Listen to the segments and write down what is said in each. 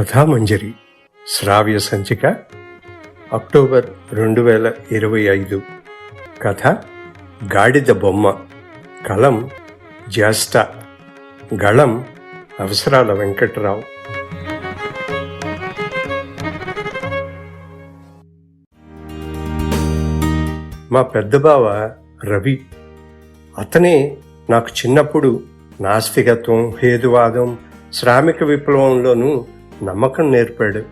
కథామంజరి శ్రావ్య సంచిక అక్టోబర్ రెండు వేల ఇరవై ఐదు. కథ గాడిద బొమ్మ. కలం జ్యేష్ఠ. గళం అవసరాల వెంకట్రావు. మా పెద్దబావ రవి. అతనే నాకు చిన్నప్పుడు నాస్తికత్వం హేతువాదం శ్రామిక విప్లవంలోనూ నమ్మకం నేర్పాడు.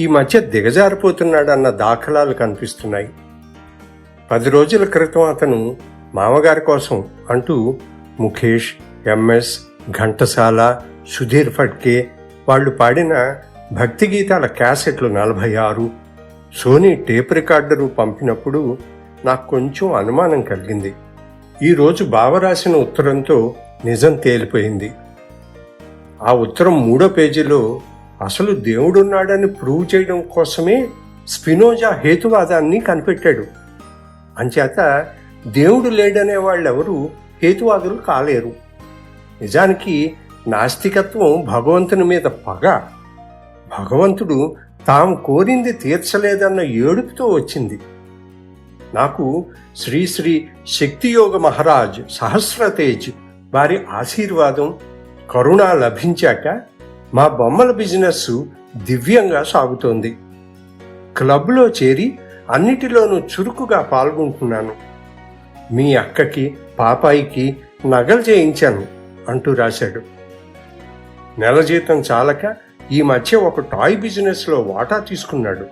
ఈ మధ్య దిగజారిపోతున్నాడన్న దాఖలాలు కనిపిస్తున్నాయి. పది రోజుల క్రితం అతను మామగారి కోసం అంటూ ముఖేష్ ఎంఎస్ ఘంటసాల సుధీర్ ఫడ్కే వాళ్ళు పాడిన భక్తి గీతాల క్యాసెట్లు నలభై ఆరు సోనీ టేప్ రికార్డరు పంపినప్పుడు నాకు కొంచెం అనుమానం కలిగింది. ఈరోజు బావ రాసిన ఉత్తరంతో నిజం తేలిపోయింది. ఆ ఉత్తరం మూడో పేజీలో అసలు దేవుడున్నాడని ప్రూవ్ చేయడం కోసమే స్పినోజా హేతువాదాన్ని కనిపెట్టాడు. అంచేత దేవుడు లేడనే వాళ్ళెవరూ హేతువాదులు కాలేరు. నిజానికి నాస్తికత్వం భగవంతుని మీద పగ. భగవంతుడు తాము కోరింది తీర్చలేదన్న ఏడుపుతో వచ్చింది. నాకు శ్రీ శ్రీ శక్తియోగ మహారాజ్ సహస్రతేజ్ వారి ఆశీర్వాదం కరుణ లభించాక మా బొమ్మల బిజినెస్ దివ్యంగా సాగుతోంది. క్లబ్లో చేరి అన్నిటిలోనూ చురుకుగా పాల్గొంటున్నాను. మీ అక్కకి పాపాయికి నగలు చేయించాను అంటూ రాశాడు. నెల జీతం చాలక ఈ మధ్య ఒక టాయ్ బిజినెస్లో వాటా తీసుకున్నాడు.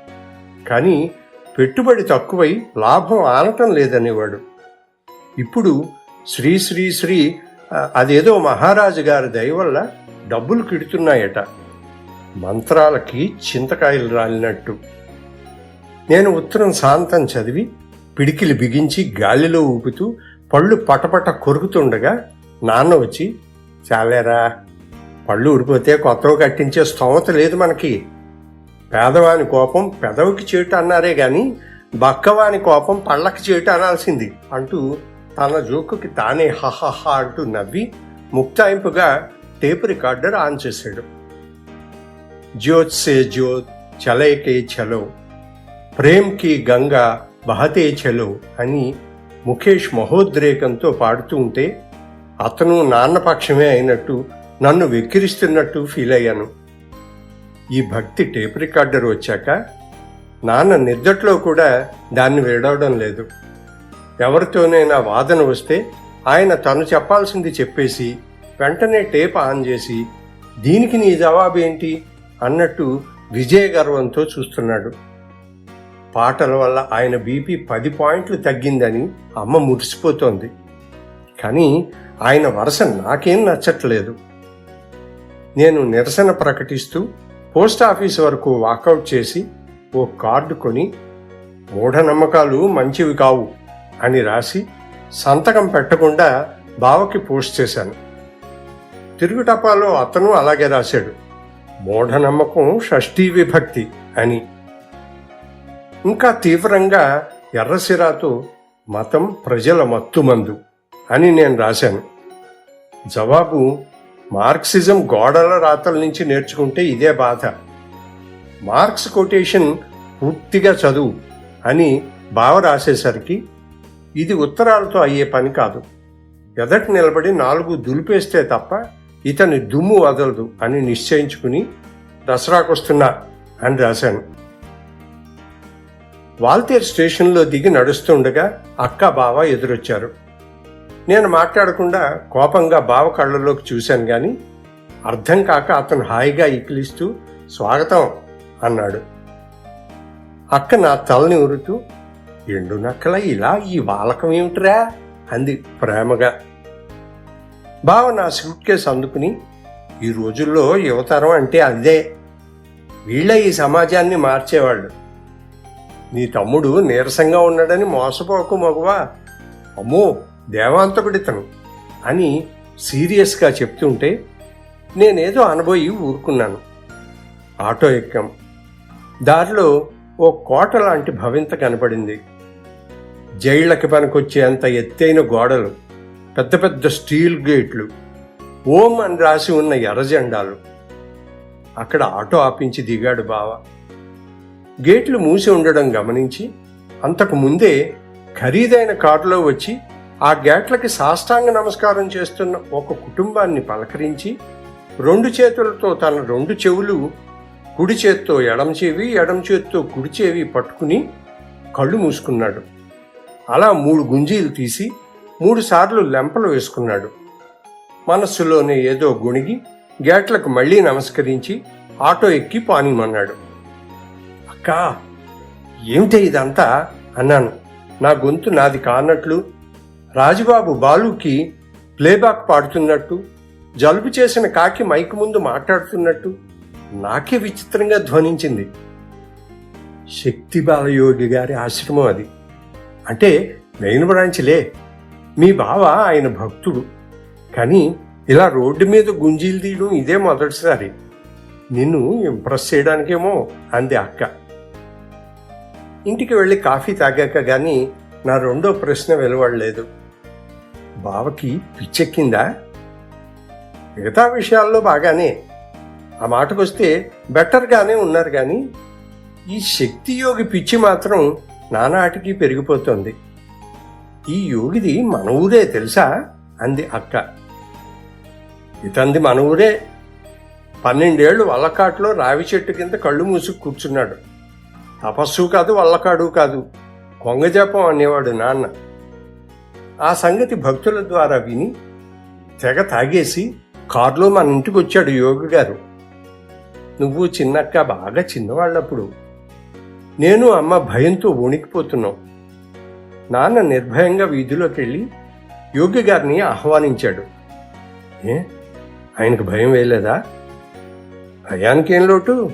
కానీ పెట్టుబడి తక్కువై లాభం ఆనటం లేదనేవాడు. ఇప్పుడు శ్రీ శ్రీ శ్రీ అదేదో మహారాజు గారి దయ వల్ల డబ్బులు కిడుతున్నాయట. మంత్రాలకి చింతకాయలు రాలినట్టు. నేను ఉత్తరం శాంతం చదివి పిడికిలు బిగించి గాలిలో ఊపుతూ పళ్ళు పటపట కొరుకుతుండగా నాన్న వచ్చి చాలేరా పళ్ళు ఊడిపోతే కొత్తవి కట్టించే స్తోమత లేదు మనకి. పేదవాని కోపం పెదవికి చేటు అన్నారే గాని బక్కవాని కోపం పళ్ళకి చేటు అనాల్సింది అంటూ తన జోకుకి తానే హహహా అంటూ నవ్వి ముక్తాయింపుగా టేప్ రికార్డర్ ఆన్ చేశాడు. జ్యోత్ సే జ్యోత్ చలైకే చలో ప్రేమ్కి గంగా బహతే చలో అని ముఖేష్ మహోద్రేకంతో పాడుతూ ఉంటే అతను నాన్న పక్షమే అయినట్టు నన్ను వెక్కిరిస్తున్నట్టు ఫీల్ అయ్యాను. ఈ భక్తి టేప్ రికార్డర్ వచ్చాక నాన్న నిద్దట్లో కూడా దాన్ని విడవడం లేదు. ఎవరితోనైనా వాదన వస్తే ఆయన తను చెప్పాల్సింది చెప్పేసి వెంటనే టేప్ ఆన్ చేసి దీనికి నీ జవాబు ఏంటి? అన్నట్టు విజయ గర్వంతో చూస్తున్నాడు. పాటల వల్ల ఆయన బీపీ పది పాయింట్లు తగ్గిందని అమ్మ మురిసిపోతోంది. కానీ ఆయన వరుస నాకేం నచ్చట్లేదు. నేను నిరసన ప్రకటిస్తూ పోస్ట్ ఆఫీస్ వరకు వాకౌట్ చేసి ఓ కార్డు కొని మూఢనమ్మకాలు మంచివి కావు. అని రాసి సంతకం పెట్టకుండా బావకి పోస్ట్ చేశాను. తిరుగుటపాలో అతను అలాగే రాశాడు. మూఢనమ్మకం షష్ఠీ విభక్తి అని. ఇంకా తీవ్రంగా ఎర్రసిరాతో మతం ప్రజల మత్తుమందు అని నేను రాశాను. జవాబు మార్క్సిజం గోడల రాతల నుంచి నేర్చుకుంటే ఇదే బాధ. మార్క్స్ కొటేషన్ పూర్తిగా చదువు అని బావ రాసేసరికి ఇది ఉత్తరాలతో అయ్యే పని కాదు. ఎదట నిలబడి నాలుగు దులిపేస్తే తప్ప ఇతని దుమ్ము వదలదు అని నిశ్చయించుకుని దసరాకొస్తున్నా అని రాశాను. వాల్తేర్ స్టేషన్లో దిగి నడుస్తుండగా అక్క బావ ఎదురొచ్చారు. నేను మాట్లాడకుండా కోపంగా బావ కళ్ళలోకి చూశాను గాని అర్థం కాక అతను హాయిగా ఇకిలిస్తూ స్వాగతం అన్నాడు. అక్క నా తలని ఉరుతూ ఎండు నక్కల ఇలా ఈ వాలకం ఏమిటిరా? అంది ప్రేమగా. బావ నా సూట్ కేసు అందుకుని ఈ రోజుల్లో యువతరం అంటే అదే. వీళ్ళ ఈ సమాజాన్ని మార్చేవాళ్ళు. నీ తమ్ముడు నీరసంగా ఉన్నాడని మోసపోకు మగువా. అమ్మో దేవాంతకుడితను అని సీరియస్గా చెప్తుంటే నేనేదో అనబోయి ఊరుకున్నాను. ఆటో ఎక్కాం. దారిలో ఓ కోట లాంటి భవింత కనపడింది. జైళ్ళకి పనికొచ్చేంత ఎత్తైన గోడలు పెద్ద పెద్ద స్టీల్ గేట్లు ఓం అని రాసి ఉన్న ఎర్రజెండాలు. అక్కడ ఆటో ఆపించి దిగాడు బావ. గేట్లు మూసి ఉండడం గమనించి అంతకు ముందే ఖరీదైన కారులో వచ్చి ఆ గేట్లకి సాష్టాంగ నమస్కారం చేస్తున్న ఒక కుటుంబాన్ని పలకరించి రెండు చేతులతో తన రెండు చెవులు కుడి చేత్తో ఎడమ చెవి ఎడమ చేత్తో కుడి చెవి పట్టుకుని కళ్ళు మూసుకున్నాడు. అలా మూడు గుంజీలు తీసి మూడుసార్లు లెంపలు వేసుకున్నాడు. మనస్సులోనే ఏదో గుణిగి గేట్లకు మళ్ళీ నమస్కరించి ఆటో ఎక్కి పానిమన్నాడు అక్కా ఏమిటే ఇదంతా? అన్నాను. నా గొంతు నాది కానట్లు రాజుబాబు బాలుకి ప్లేబాక్ పాడుతున్నట్టు జలుబు చేసిన కాకి మైక్ ముందు మాట్లాడుతున్నట్టు నాకే విచిత్రంగా ధ్వనించింది. శక్తి బాలయోగి గారి ఆశ్రమం అది. అంటే మెయిన్ బ్రాంచ్లే మీ బావ ఆయన భక్తుడు. కానీ ఇలా రోడ్డు మీద గుంజీలు తీయడం ఇదే మొదటిసారి. నిన్ను ఇంప్రెస్ చేయడానికేమో అంది అక్క. ఇంటికి వెళ్ళి కాఫీ తాగాక కానీ నా రెండో ప్రశ్న వెలువడలేదు. బావకి పిచ్చెక్కిందా? మిగతా విషయాల్లో బాగానే. ఆ మాటకొస్తే బెటర్గానే ఉన్నారు కానీ ఈ శక్తి యోగి పిచ్చి మాత్రం నానాటికి పెరిగిపోతోంది. ఈ యోగిది మన ఊరే తెలుసా? అంది అక్క. ఇతంది మన ఊరే పన్నెండేళ్ళు వల్లకాట్లో రావి చెట్టు కింద కళ్ళు మూసుకు కూర్చున్నాడు. తపస్సు కాదు వల్లకాడు కాదు. కొంగజపం అనేవాడు నాన్న. ఆ సంగతి భక్తుల ద్వారా విని తెగ తాగేసి కారులో మన ఇంటికి వచ్చాడు యోగి గారు. నువ్వు చిన్నక్క బాగా చిన్నవాళ్ళప్పుడు నేను అమ్మ భయంతో వణికిపోతున్నాం. నాన్న నిర్భయంగా వీధిలోకి వెళ్ళి యోగి గారిని ఆహ్వానించాడు. ఏ? ఆయనకు భయం వేయలేదా? భయానికి ఏం లోటు?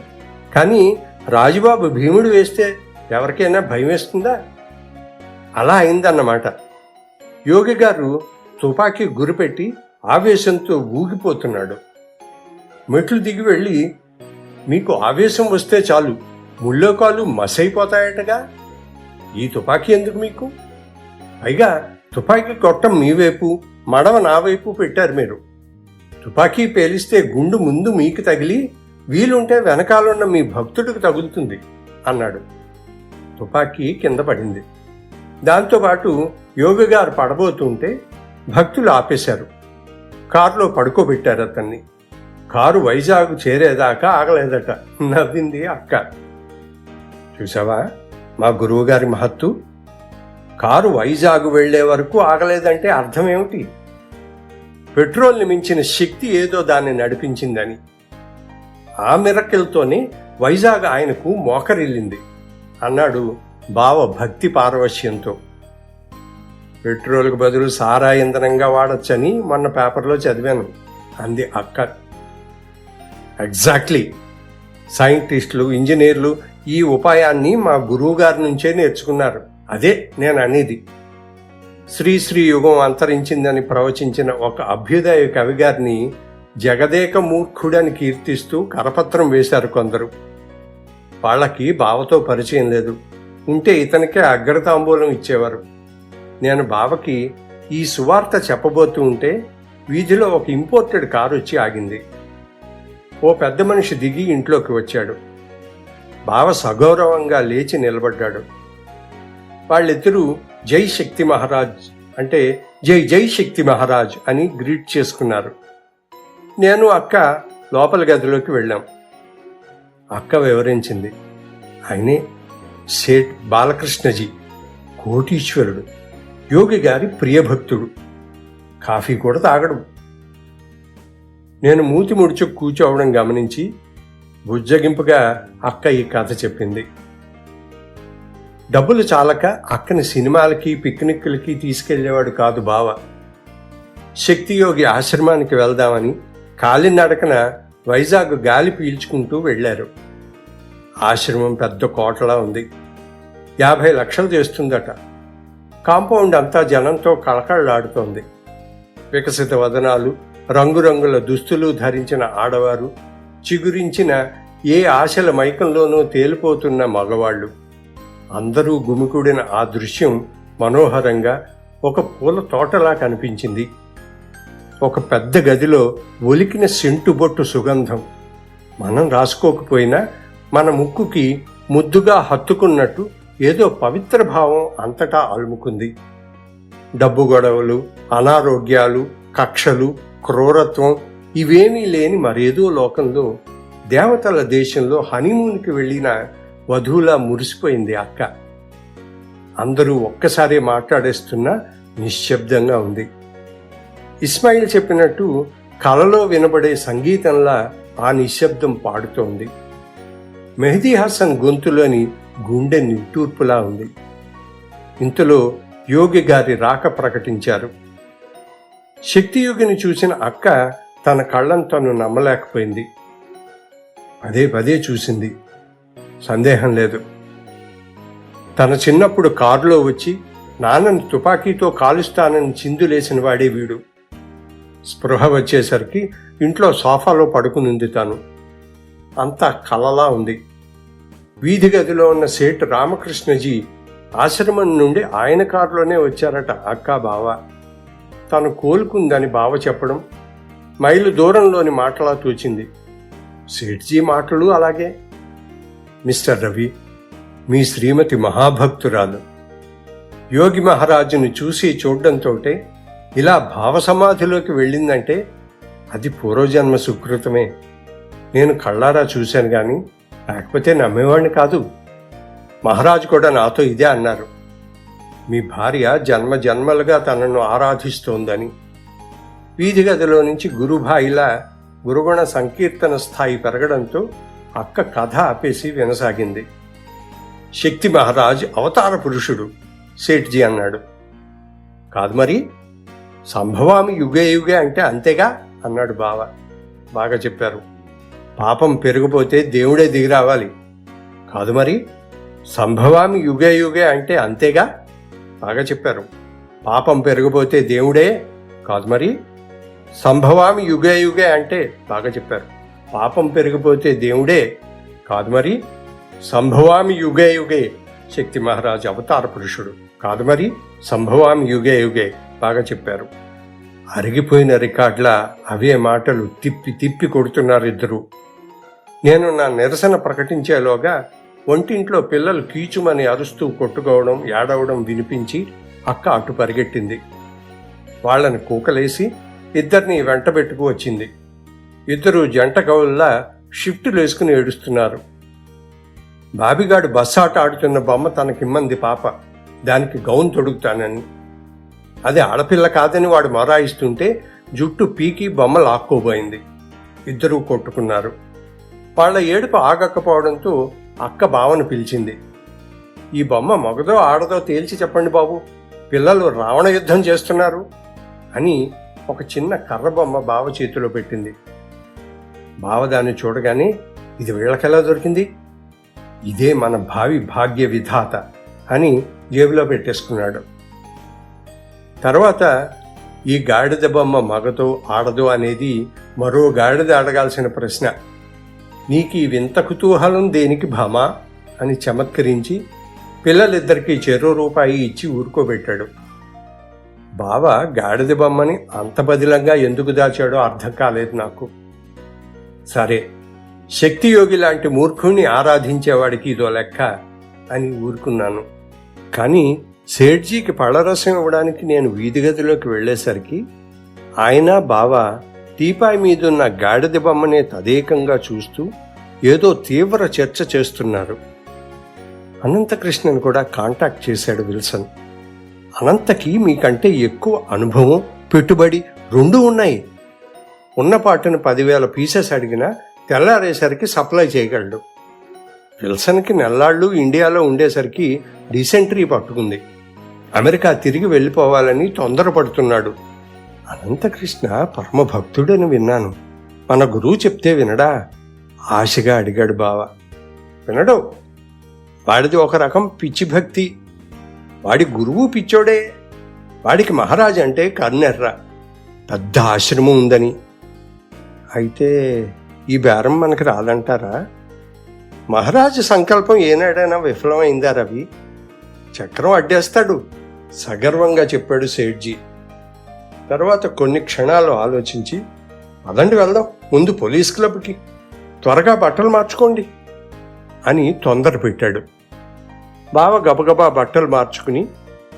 కానీ రాజుబాబు భీముడు వేస్తే ఎవరికైనా భయం వేస్తుందా? అలా అయిందన్నమాట. యోగి గారు తుపాకీ గురిపెట్టి ఆవేశంతో ఊగిపోతున్నాడు. మెట్లు దిగి వెళ్ళి మీకు ఆవేశం వస్తే చాలు. ముళ్ళోకాలు మసైపోతాయటగా? ఈ తుపాకీ ఎందుకు మీకు? పైగా తుపాకీ కొట్టం మీ వైపు మడవ నా వైపు పెట్టారు మీరు. తుపాకీ పేలిస్తే గుండు ముందు మీకు తగిలి వీలుంటే వెనకాలన్న మీ భక్తుడికి తగులుతుంది అన్నాడు. తుపాకీ కింద పడింది. దాంతోపాటు యోగి గారు పడబోతుంటే భక్తులు ఆపేశారు. కారులో పడుకోబెట్టారు అతన్ని కారు వైజాగ్ చేరేదాకా ఆగలేదట నవ్వింది అక్క. చూసావా? మా గురువు గారి మహత్తు కారు వైజాగ్ వెళ్ళే వరకు ఆగలేదంటే అర్థం ఏమిటి? పెట్రోల్ని మించిన శక్తి ఏదో దాన్ని నడిపించిందని. ఆ మిరకిల్తోనే వైజాగ్ ఆయనకు మోకరిల్లింది అన్నాడు బావ భక్తి పారవశ్యంతో. పెట్రోల్కు బదులు సారా ఇంధనంగా వాడచ్చని మొన్న పేపర్లో చదివాను అంది అక్క. ఎగ్జాక్ట్లీ. సైంటిస్టులు ఇంజనీర్లు ఈ ఉపాయాన్ని మా గురువు గారి నుంచే నేర్చుకున్నారు. అదే నేను అనేది. శ్రీశ్రీ యుగం అంతరించిందని ప్రవచించిన ఒక అభ్యుదయ కవిగారిని జగదేక మూర్ఖుడని కీర్తిస్తూ కరపత్రం వేశారు కొందరు. వాళ్ళకి బావతో పరిచయం లేదు. ఉంటే ఇతనికే అగ్రతాంబూలం ఇచ్చేవారు. నేను బావకి ఈ సువార్త చెప్పబోతూ ఉంటే వీధిలో ఒక ఇంపోర్టెడ్ కారు వచ్చి ఆగింది. ఓ పెద్ద మనిషి దిగి ఇంట్లోకి వచ్చాడు. బావ సగౌరవంగా లేచి నిలబడ్డాడు. వాళ్ళిద్దరూ జై శక్తి మహారాజ్ అంటే జై జై శక్తి మహారాజ్ అని గ్రీట్ చేసుకున్నారు. నేను అక్క లోపల గదిలోకి వెళ్ళాం. అక్క వివరించింది. ఆయనే సేట్ బాలకృష్ణజీ కోటీశ్వరుడు యోగి గారి ప్రియభక్తుడు. కాఫీ కూడా తాగడు. నేను మూతి ముడుచు కూర్చోవడం గమనించి బుజ్జగింపుగా అక్క ఈ కథ చెప్పింది. డబ్బులు చాలక అక్కని సినిమాలకి పిక్నిక్లకి తీసుకెళ్ళేవాడు కాదు బావ. శక్తియోగి ఆశ్రమానికి వెళ్దామని కాలినడకన వైజాగ్ గాలి పీల్చుకుంటూ వెళ్ళారు ఆశ్రమం పెద్ద కోటలా ఉంది. యాభై లక్షలు చేస్తుందట. కాంపౌండ్ అంతా జనంతో కళకళలాడుతోంది. వికసిత వదనాలు రంగురంగుల దుస్తులు ధరించిన ఆడవారు చిగురించిన ఏ ఆశల మైకంలోనూ తేలిపోతున్న మగవాళ్ళు. అందరూ గుమికూడిన ఆ దృశ్యం మనోహరంగా ఒక పూల తోటలా కనిపించింది. ఒక పెద్ద గదిలో ఒలికిన సెంటు బొట్టు సుగంధం. మనం రాసుకోకపోయినా మన ముక్కుకి ముద్దుగా హత్తుకున్నట్టు ఏదో పవిత్ర భావం అంతటా అలుముకుంది. డబ్బు గొడవలు అనారోగ్యాలు కక్షలు క్రూరత్వం ఇవేమీ లేని మరేదో లోకంలో దేవతల దేశంలో హనీమూన్కి వెళ్ళిన వధువులా మురిసిపోయింది అక్క. అందరూ ఒక్కసారి మాట్లాడేస్తున్నా నిశ్శబ్దంగా ఉంది. ఇస్మాయిల్ చెప్పినట్టు కలలో వినబడే సంగీతంలా ఆ నిశ్శబ్దం పాడుతోంది. మెహదీ హసన్ గొంతులోని గుండె నిట్టూర్పులా ఉంది. ఇంతలో యోగి గారి రాక ప్రకటించారు. శక్తియోగిని చూసిన అక్క తన కళ్ళను తను నమ్మలేకపోయింది. పదే పదే చూసింది. సందేహం లేదు. తన చిన్నప్పుడు కారులో వచ్చి నాన్నని తుపాకీతో కాలుస్తానని చిందులేసిన వాడే వీడు. స్పృహ వచ్చేసరికి ఇంట్లో సోఫాలో పడుకునింది తాను. అంతా కలలా ఉంది. వీధి గదిలో ఉన్న సేటు రామకృష్ణజీ ఆశ్రమం నుండి ఆయన కారులోనే వచ్చారట అక్క బావ. తను కోలుకుందని బావ చెప్పడం మైలు దూరంలోని మాటలా తూచింది. సేట్జీ మాటలు అలాగే. మిస్టర్ రవి మీ శ్రీమతి మహాభక్తురాలు. యోగి మహారాజును చూసి చూడడంతో ఇలా భావసమాధిలోకి వెళ్ళిందంటే అది పూర్వజన్మ సుకృతమే. నేను కళ్ళారా చూశాను కానీ లేకపోతే నమ్మేవాడిని కాదు. మహారాజు కూడా నాతో ఇదే అన్నారు. మీ భార్య జన్మ జన్మలుగా తనను ఆరాధిస్తోందని. వీధి గదిలో నుంచి గురుభాయిలా గురుగుణ సంకీర్తన స్థాయి పెరగడంతో అక్క కథ ఆపేసి వినసాగింది. శక్తి మహారాజ్ అవతార పురుషుడు సేట్జీ అన్నాడు. కాదు మరి సంభవామి యుగే యుగే అంటే అంతేగా? అన్నాడు బావ. బాగా చెప్పారు. పాపం పెరిగిపోతే దేవుడే దిగి రావాలి. కాదు మరి సంభవామి యుగే యుగే అంటే అంతేగా? బాగా చెప్పారు. పాపం పెరిగిపోతే దేవుడే? కాదు మరి సంభవామి యుగే యుగే అంటే బాగా చెప్పారు. పాపం పెరిగిపోతే దేవుడే కాదు మరి? సంభవామి యుగే యుగే శక్తి మహారాజ్ అవతార పురుషుడు కాదు మరి? సంభవామి యుగే యుగే బాగా చెప్పారు. అరిగిపోయిన రికార్డులా అవే మాటలు తిప్పి తిప్పి కొడుతున్నారు ఇద్దరు. నేను నా నిరసన ప్రకటించేలోగా ఒంటింట్లో పిల్లలు కీచుమని అరుస్తూ కొట్టుకోవడం ఏడవడం వినిపించి అక్క అటు పరిగెట్టింది. వాళ్ళని కూకలేసి ఇద్దరిని వెంటబెట్టుకు వచ్చింది. ఇద్దరు జంట కవుల్లా షిఫ్ట్లు వేసుకుని ఏడుస్తున్నారు. బాబిగాడు బస్ ఆట ఆడుతున్న బొమ్మ తనకిమ్మంది పాప. దానికి గౌన్ తొడుగుతానని. అది ఆడపిల్ల కాదని వాడు మొరాయిస్తుంటే జుట్టు పీకి బొమ్మ లాక్కోబోయింది. ఇద్దరూ కొట్టుకున్నారు. వాళ్ళ ఏడుపు ఆగకపోవడంతో అక్క బావను పిలిచింది. ఈ బొమ్మ మగదో ఆడదో తేల్చి చెప్పండి బాబు. పిల్లలు రావణ యుద్ధం చేస్తున్నారు అని ఒక చిన్న కర్ర బొమ్మ బావ చేతిలో పెట్టింది. బావ దాన్ని చూడగానే ఇది వీళ్ళకెలా దొరికింది? ఇదే మన భావి భాగ్య విధాత అని జేబులో పెట్టేసుకున్నాడు. తర్వాత ఈ గాడిద బొమ్మ మగతో ఆడదో అనేది మరో గాడిద అడగాల్సిన ప్రశ్న. నీకు ఈ వింత కుతూహలం దేనికి భామా? అని చమత్కరించి పిల్లలిద్దరికీ చెరో రూపాయి ఇచ్చి ఊరుకోబెట్టాడు. బావ గాడిద బొమ్మని అంత బదిలంగా ఎందుకు దాచాడో అర్థం కాలేదు నాకు. సరే శక్తియోగి లాంటి మూర్ఖుణ్ణి ఆరాధించేవాడికి ఇదో లెక్క అని ఊరుకున్నాను. కానీ సేట్జీకి పళ్ళరసం ఇవ్వడానికి నేను వీధి గదిలోకి వెళ్ళేసరికి ఆయన బావ టీపాయ్ మీదున్న గాడిద బొమ్మనే తదేకంగా చూస్తూ ఏదో తీవ్ర చర్చ చేస్తున్నారు. అనంతకృష్ణను కూడా కాంటాక్ట్ చేశాడు విల్సన్. అనంతకి మీకంటే ఎక్కువ అనుభవం పెట్టుబడి రెండు ఉన్నాయి. ఉన్న పాటను పదివేల పీసెస్ అడిగినా తెల్లారేసరికి సప్లై చేయగలడు. విల్సన్కి నెల్లాళ్ళు ఇండియాలో ఉండేసరికి డిసెంట్రీ పట్టుకుంది. అమెరికా తిరిగి వెళ్ళిపోవాలని తొందరపడుతున్నాడు. అనంతకృష్ణ పరమభక్తుడని విన్నాను. మన గురువు చెప్తే వినడా? ఆశగా అడిగాడు బావ. వినడు. వాడిది ఒక రకం పిచ్చి భక్తి వాడి గురువు పిచ్చోడే. వాడికి మహారాజు అంటే కర్నెర్ర పెద్ద ఆశ్రమం ఉందని. అయితే ఈ బేరం మనకు రాదంటారా? మహారాజు సంకల్పం ఏనాడైనా విఫలమైందా రవి? చక్రం అడ్డేస్తాడు. సగర్వంగా చెప్పాడు సేట్జీ తర్వాత కొన్ని క్షణాలు ఆలోచించి అదండి వెళ్దాం. ముందు పోలీస్ క్లబ్కి. త్వరగా బట్టలు మార్చుకోండి. అని తొందర పెట్టాడు బావ గబగబా బట్టలు మార్చుకుని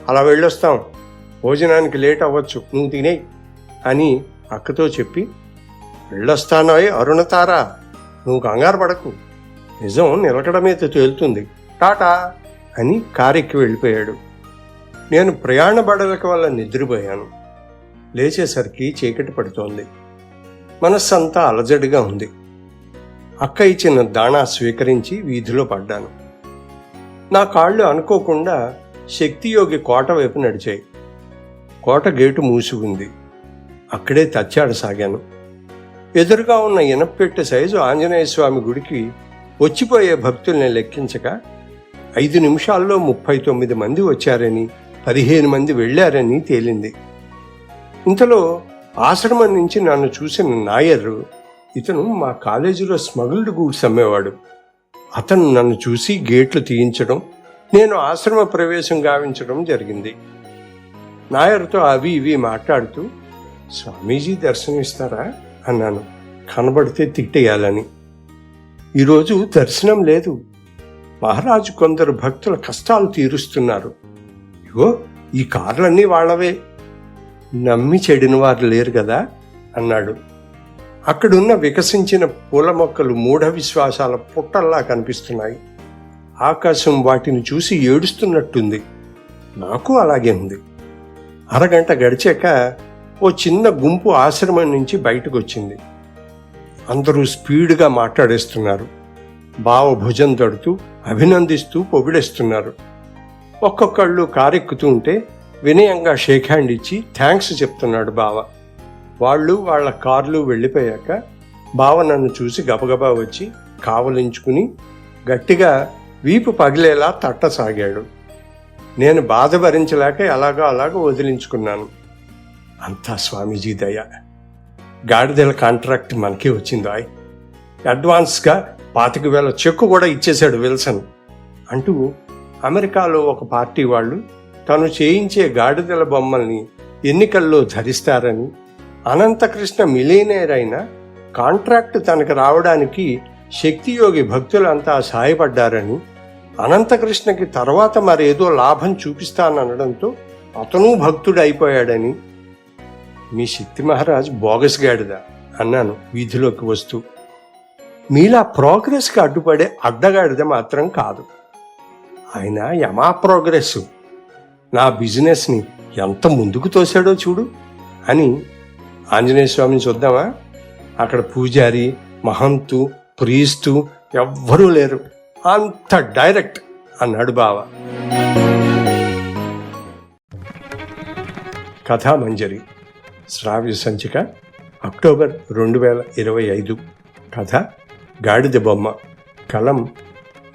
అలా వెళ్ళొస్తాం. భోజనానికి లేట్ అవ్వచ్చు. నువ్వు తినేయి అని అక్కతో చెప్పి వెళ్ళొస్తానోయ్ అరుణతారా. నువ్వు కంగారు పడకు. నిజం నిలకడ మీద తేలుతుంది. టాటా. అని కారెక్కి వెళ్ళిపోయాడు. నేను ప్రయాణ బడలక వల్ల నిద్రపోయాను. లేచేసరికి చీకటి పడుతోంది. మనస్సంతా అలజడిగా ఉంది. అక్క ఇచ్చిన దాణా స్వీకరించి వీధిలో పడ్డాను. నా కాళ్ళు అనుకోకుండా శక్తియోగి కోట వైపు నడిచాయి. కోట గేటు మూసి ఉంది అక్కడే తచ్చాడసాగాను ఎదురుగా ఉన్న ఇనప్పెట్టె సైజు ఆంజనేయ స్వామి గుడికి వచ్చిపోయే భక్తుల్ని లెక్కించక ఐదు నిమిషాల్లో ముప్పై తొమ్మిది మంది వచ్చారని పదిహేను మంది వెళ్ళారని తేలింది. ఇంతలో ఆశ్రమం నుంచి నన్ను చూసిన నాయర్ ఇతను మా కాలేజీలో స్మగుల్డ్ గూడ్స్ అమ్మేవాడు. అతను నన్ను చూసి గేట్లు తీయించడం నేను ఆశ్రమ ప్రవేశం గావించడం జరిగింది. నాయర్తో అవి ఇవి మాట్లాడుతూ స్వామీజీ దర్శనమిస్తారా? అన్నాను. కనబడితే తిట్టేయాలని. ఈరోజు దర్శనం లేదు. మహారాజు కొందరు భక్తుల కష్టాలు తీరుస్తున్నారు. ఇగో ఈ కార్లన్నీ వాళ్ళవే. నమ్మి చెడిన వారు లేరు కదా? అన్నాడు. అక్కడున్న వికసించిన పూల మొక్కలు మూఢ విశ్వాసాల పుట్టల్లా కనిపిస్తున్నాయి. ఆకాశం వాటిని చూసి ఏడుస్తున్నట్టుంది. నాకు అలాగే ఉంది. అరగంట గడిచాక ఓ చిన్న గుంపు ఆశ్రమం నుంచి బయటకు వచ్చింది అందరూ స్పీడ్గా మాట్లాడేస్తున్నారు. బావ భుజం తడుతూ అభినందిస్తూ పొగిడేస్తున్నారు. ఒక్కొక్కళ్ళు కారెక్కుతూ ఉంటే వినయంగా షేక్ హ్యాండ్ ఇచ్చి థ్యాంక్స్ చెప్తున్నాడు బావ. వాళ్ళు వాళ్ళ కార్లు వెళ్ళిపోయాక బావ నన్ను చూసి గబగబా వచ్చి కావలించుకుని గట్టిగా వీపు పగిలేలా తట్టసాగాడు. నేను బాధ భరించలేక ఎలాగో అలాగో వదిలించుకున్నాను. అంతా స్వామీజీ దయ. గాడిదల కాంట్రాక్ట్ మనకే వచ్చిందాయ్ అడ్వాన్స్గా పాతిక వేల చెక్కు కూడా ఇచ్చేశాడు విల్సన్ అంటూ అమెరికాలో ఒక పార్టీ వాళ్ళు తను చేయించే గాడిదల బొమ్మల్ని ఎన్నికల్లో ధరిస్తారని అనంతకృష్ణ మిలీనేర్ అయిన కాంట్రాక్ట్ తనకు రావడానికి శక్తియోగి భక్తులంతా సాయపడ్డారని అనంతకృష్ణకి తర్వాత మరేదో లాభం చూపిస్తాననడంతో అతను భక్తుడు అయిపోయాడని మీ శక్తి మహారాజ్ బోగస్ గాడిదా అన్నాను వీధిలోకి వస్తూ. మీలా ప్రోగ్రెస్కి అడ్డుపడే అడ్డగాడిద మాత్రం కాదు. ఆయన యమా ప్రోగ్రెస్ నా బిజినెస్ని ఎంత ముందుకు తోశాడో చూడు అని ఆంజనేయ స్వామిని చూద్దామా? అక్కడ పూజారి మహంతు ప్రీస్తు ఎవ్వరూ లేరు. అంత డైరెక్ట్ అన్నాడు బావ. కథామంజరి శ్రావ్య సంచిక అక్టోబర్ రెండు వేల ఇరవై ఐదు. కథ గాడిద బొమ్మ కలం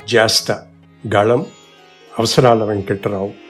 జాస్త గళం అవసరాల వెంకట్రావు.